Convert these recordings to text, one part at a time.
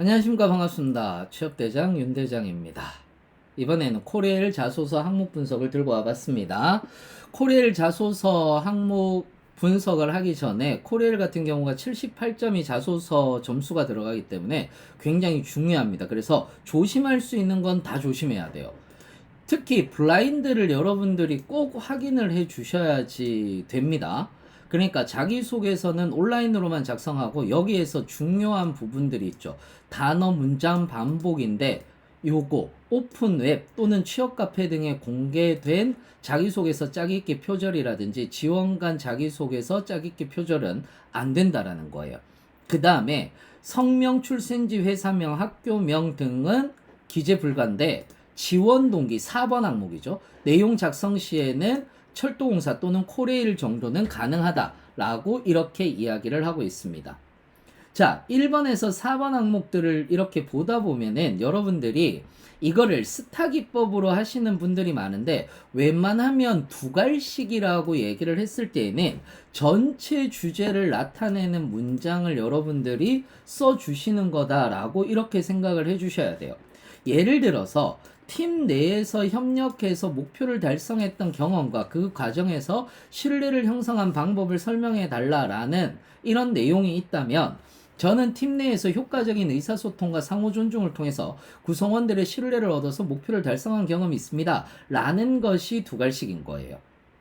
안녕하십니까 반갑습니다. 취업대장 윤대장입니다. 이번에는 코레일 자소서 항목 분석을 들고 와봤습니다. 코레일 자소서 항목 분석을 하기 전에 코레일 같은 경우가 78점이 자소서 점수가 들어가기 때문에 굉장히 중요합니다. 그래서 조심할 수 있는 건 다 조심해야 돼요. 특히 블라인드를 여러분들이 꼭 확인을 해 주셔야지 됩니다. 그러니까 자기소개서는 온라인으로만 작성하고 여기에서 중요한 부분들이 있죠. 단어 문장 반복인데 요거 오픈 웹 또는 취업 카페 등에 공개된 자기소개서 짜깁기 표절이라든지 지원관 자기소개서 짜깁기 표절은 안 된다라는 거예요. 그 다음에 성명, 출생지, 회사명, 학교명 등은 기재 불가인데 지원 동기 4번 항목이죠. 내용 작성 시에는 철도공사 또는 코레일 정도는 가능하다라고 이렇게 이야기를 하고 있습니다. 자, 1번에서 4번 항목들을 이렇게 보다 보면은 여러분들이 이거를 스타 기법으로 하시는 분들이 많은데 웬만하면 두갈식이라고 얘기를 했을 때에는 전체 주제를 나타내는 문장을 여러분들이 써 주시는 거다라고 이렇게 생각을 해 주셔야 돼요. 예를 들어서 팀 내에서 협력해서 목표를 달성했던 경험과 그 과정에서 신뢰를 형성한 방법을 설명해 달라라는 이런 내용이 있다면 저는 팀 내에서 효과적인 의사소통과 상호 존중을 통해서 구성원들의 신뢰를 얻어서 목표를 달성한 경험이 있습니다. 라는 것이 두갈식인 거예요.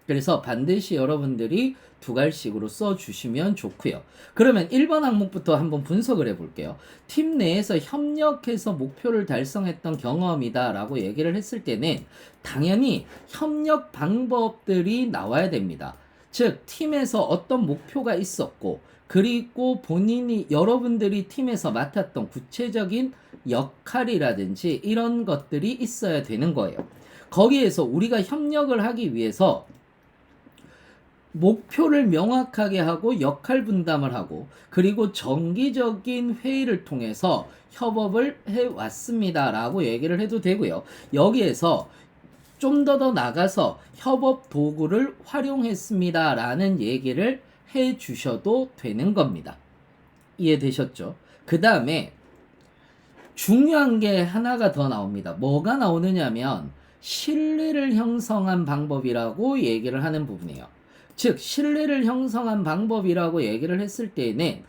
그래서 반드시 여러분들이 두갈식으로 써주시면 좋고요. 그러면 1번 항목부터 한번 분석을 해볼게요. 팀 내에서 협력해서 목표를 달성했던 경험이다 라고 얘기를 했을 때는 당연히 협력 방법들이 나와야 됩니다. 즉, 팀에서 어떤 목표가 있었고, 그리고 본인이 여러분들이 팀에서 맡았던 구체적인 역할이라든지 이런 것들이 있어야 되는 거예요. 거기에서 우리가 협력을 하기 위해서 목표를 명확하게 하고 역할 분담을 하고 그리고 정기적인 회의를 통해서 협업을 해 왔습니다라고 얘기를 해도 되고요. 여기에서 좀 더 더 나가서 협업 도구를 활용했습니다라는 얘기를 해 주셔도 되는 겁니다. 이해되셨죠? 그 다음에 중요한 게 하나가 더 나옵니다. 뭐가 나오느냐면 신뢰를 형성한 방법이라고 얘기를 하는 부분이에요. 즉 신뢰를 형성한 방법이라고 얘기를 했을 때에는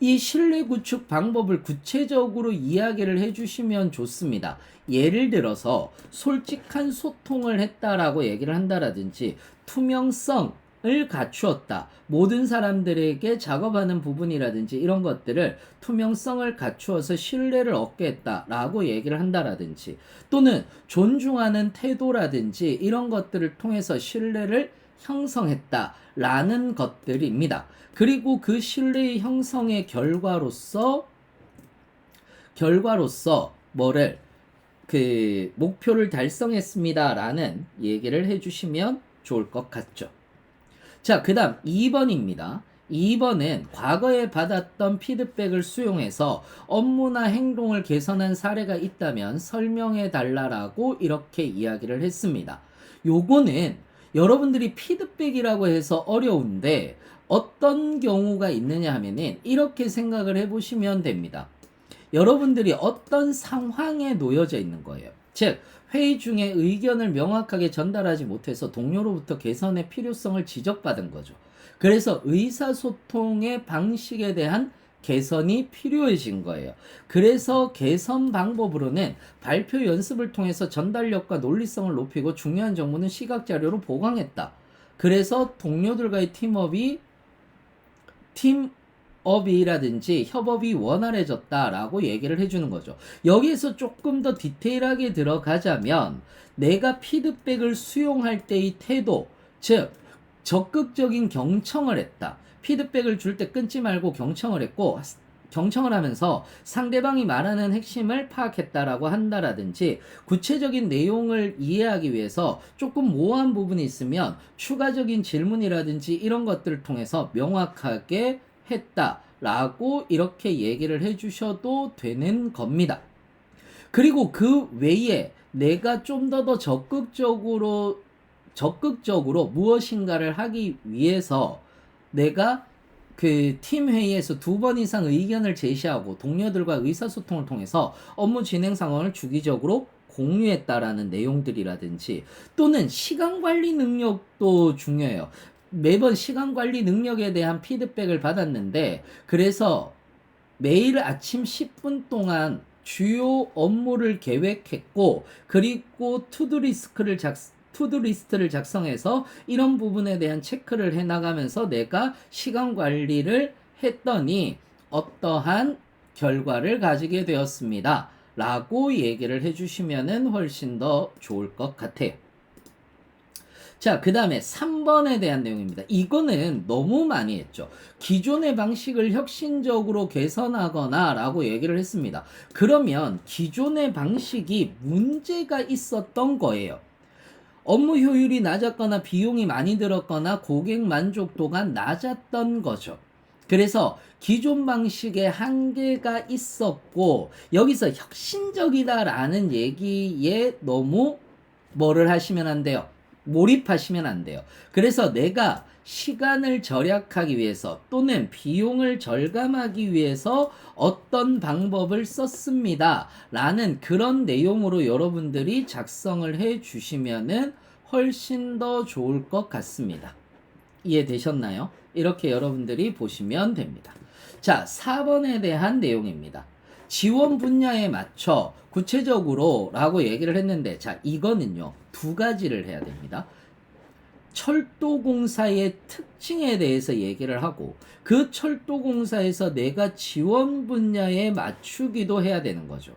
이 신뢰 구축 방법을 구체적으로 이야기를 해주시면 좋습니다. 예를 들어서 솔직한 소통을 했다라고 얘기를 한다라든지 투명성 을 갖추었다. 모든 사람들에게 작업하는 부분이라든지 이런 것들을 투명성을 갖추어서 신뢰를 얻게 했다라고 얘기를 한다라든지 또는 존중하는 태도라든지 이런 것들을 통해서 신뢰를 형성했다라는 것들입니다. 그리고 그 신뢰의 형성의 결과로서 결과로서 뭐를 그 목표를 달성했습니다라는 얘기를 해주시면 좋을 것 같죠. 자, 그 다음 2번입니다. 2번은 과거에 받았던 피드백을 수용해서 업무나 행동을 개선한 사례가 있다면 설명해 달라라고 이렇게 이야기를 했습니다. 요거는 여러분들이 피드백이라고 해서 어려운데 어떤 경우가 있느냐 하면은 이렇게 생각을 해보시면 됩니다. 여러분들이 어떤 상황에 놓여져 있는 거예요. 즉, 회의 중에 의견을 명확하게 전달하지 못해서 동료로부터 개선의 필요성을 지적받은 거죠. 그래서 의사소통의 방식에 대한 개선이 필요해진 거예요. 그래서 개선 방법으로는 발표 연습을 통해서 전달력과 논리성을 높이고 중요한 정보는 시각 자료로 보강했다. 그래서 동료들과의 팀업이 팀 업이라든지 협업이 원활해졌다라고 얘기를 해주는 거죠. 여기에서 조금 더 디테일하게 들어가자면 내가 피드백을 수용할 때의 태도, 즉 적극적인 경청을 했다. 피드백을 줄 때 끊지 말고 경청을 했고 경청을 하면서 상대방이 말하는 핵심을 파악했다라고 한다라든지 구체적인 내용을 이해하기 위해서 조금 모호한 부분이 있으면 추가적인 질문이라든지 이런 것들을 통해서 명확하게 했다라고 이렇게 얘기를 해주셔도 되는 겁니다. 그리고 그 외에 내가 좀 더더 적극적으로 적극적으로 무엇인가를 하기 위해서 내가 그 팀 회의에서 두 번 이상 의견을 제시하고 동료들과 의사소통을 통해서 업무 진행 상황을 주기적으로 공유했다라는 내용들이라든지 또는 시간 관리 능력도 중요해요. 매번 시간 관리 능력에 대한 피드백을 받았는데 그래서 매일 아침 10분 동안 주요 업무를 계획했고 그리고 투두리스크를 작 투두 리스트를 작성해서 이런 부분에 대한 체크를 해 나가면서 내가 시간 관리를 했더니 어떠한 결과를 가지게 되었습니다. 라고 얘기를 해주시면은 훨씬 더 좋을 것 같아요. 자, 그 다음에 3번에 대한 내용입니다. 이거는 너무 많이 했죠. 기존의 방식을 혁신적으로 개선하거나 라고 얘기를 했습니다. 그러면 기존의 방식이 문제가 있었던 거예요. 업무 효율이 낮았거나 비용이 많이 들었거나 고객 만족도가 낮았던 거죠. 그래서 기존 방식에 한계가 있었고 여기서 혁신적이다라는 얘기에 너무 뭐를 하시면 안 돼요. 몰입하시면 안 돼요. 그래서 내가 시간을 절약하기 위해서 또는 비용을 절감하기 위해서 어떤 방법을 썼습니다. 라는 그런 내용으로 여러분들이 작성을 해 주시면은 훨씬 더 좋을 것 같습니다. 이해되셨나요? 이렇게 여러분들이 보시면 됩니다. 자, 4번에 대한 내용입니다. 지원 분야에 맞춰 구체적으로 라고 얘기를 했는데, 자, 이거는요, 두 가지를 해야 됩니다. 철도공사의 특징에 대해서 얘기를 하고, 그 철도공사에서 내가 지원 분야에 맞추기도 해야 되는 거죠.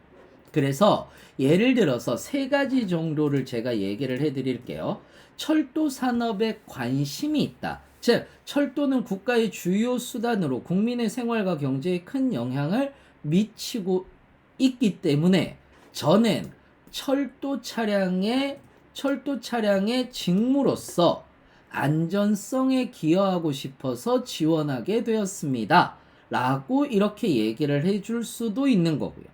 그래서 예를 들어서 세 가지 정도를 제가 얘기를 해 드릴게요. 철도 산업에 관심이 있다. 즉, 철도는 국가의 주요 수단으로 국민의 생활과 경제에 큰 영향을 미치고 있기 때문에 저는 철도 차량의 철도 차량의 직무로서 안전성에 기여하고 싶어서 지원하게 되었습니다. 라고 이렇게 얘기를 해줄 수도 있는 거고요.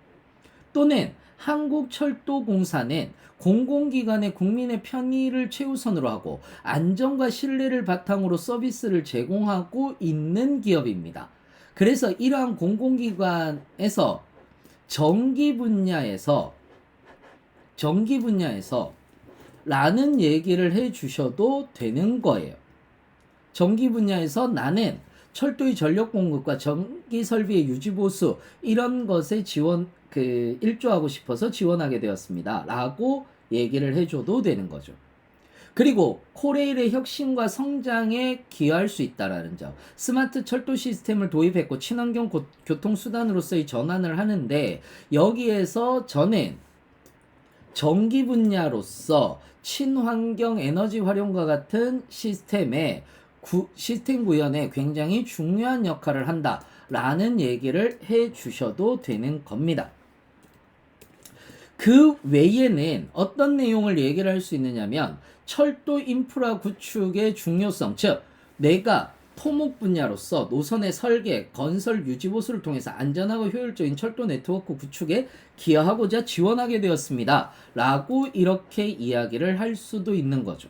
또는 한국철도공사는 공공기관의 국민의 편의를 최우선으로 하고 안전과 신뢰를 바탕으로 서비스를 제공하고 있는 기업입니다. 그래서 이러한 공공기관에서 전기 분야에서 전기 분야에서 라는 얘기를 해 주셔도 되는 거예요. 전기 분야에서 나는 철도의 전력 공급과 전기 설비의 유지 보수 이런 것에 지원 그 일조하고 싶어서 지원하게 되었습니다. 라고 얘기를 해 줘도 되는 거죠. 그리고 코레일의 혁신과 성장에 기여할 수 있다라는 점. 스마트 철도 시스템을 도입했고 친환경 고- 교통수단으로서의 전환을 하는데 여기에서 저는 전기 분야로서 친환경 에너지 활용과 같은 시스템에 구, 시스템 구현에 굉장히 중요한 역할을 한다라는 얘기를 해 주셔도 되는 겁니다. 그 외에는 어떤 내용을 얘기를 할 수 있느냐면 철도 인프라 구축의 중요성, 즉 내가 토목 분야로서 노선의 설계, 건설, 유지 보수를 통해서 안전하고 효율적인 철도 네트워크 구축에 기여하고자 지원하게 되었습니다. 라고 이렇게 이야기를 할 수도 있는 거죠.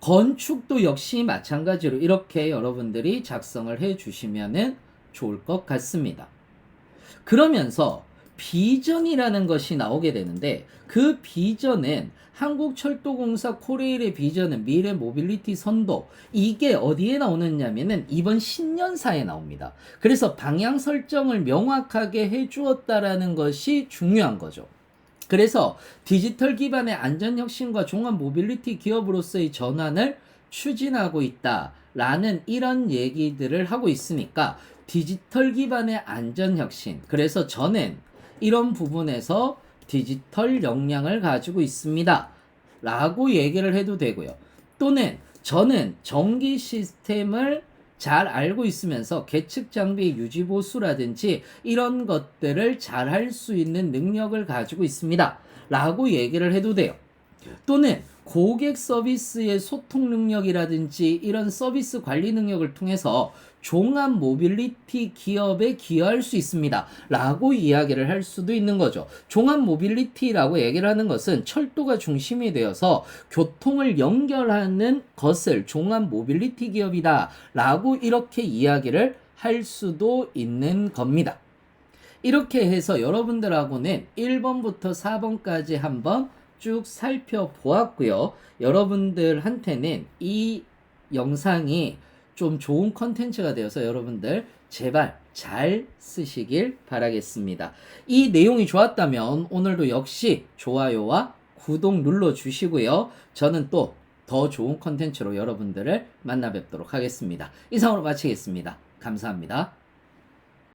건축도 역시 마찬가지로 이렇게 여러분들이 작성을 해 주시면은 좋을 것 같습니다. 그러면서 비전이라는 것이 나오게 되는데 그 비전은 한국철도공사 코레일의 비전은 미래 모빌리티 선도 이게 어디에 나오느냐면은 이번 신년사에 나옵니다. 그래서 방향 설정을 명확하게 해 주었다라는 것이 중요한 거죠. 그래서 디지털 기반의 안전 혁신과 종합 모빌리티 기업으로서의 전환을 추진하고 있다라는 이런 얘기들을 하고 있으니까 디지털 기반의 안전 혁신. 그래서 저는 이런 부분에서 디지털 역량을 가지고 있습니다. 라고 얘기를 해도 되고요. 또는 저는 전기 시스템을 잘 알고 있으면서 계측 장비 유지 보수라든지 이런 것들을 잘 할 수 있는 능력을 가지고 있습니다. 라고 얘기를 해도 돼요. 또는 고객 서비스의 소통 능력이라든지 이런 서비스 관리 능력을 통해서 종합 모빌리티 기업에 기여할 수 있습니다. 라고 이야기를 할 수도 있는 거죠. 종합 모빌리티라고 얘기를 하는 것은 철도가 중심이 되어서 교통을 연결하는 것을 종합 모빌리티 기업이다. 라고 이렇게 이야기를 할 수도 있는 겁니다. 이렇게 해서 여러분들하고는 1번부터 4번까지 한번 쭉 살펴보았고요. 여러분들한테는 이 영상이 좀 좋은 컨텐츠가 되어서 여러분들 제발 잘 쓰시길 바라겠습니다. 이 내용이 좋았다면 오늘도 역시 좋아요와 구독 눌러 주시고요. 저는 또 더 좋은 컨텐츠로 여러분들을 만나 뵙도록 하겠습니다. 이상으로 마치겠습니다. 감사합니다.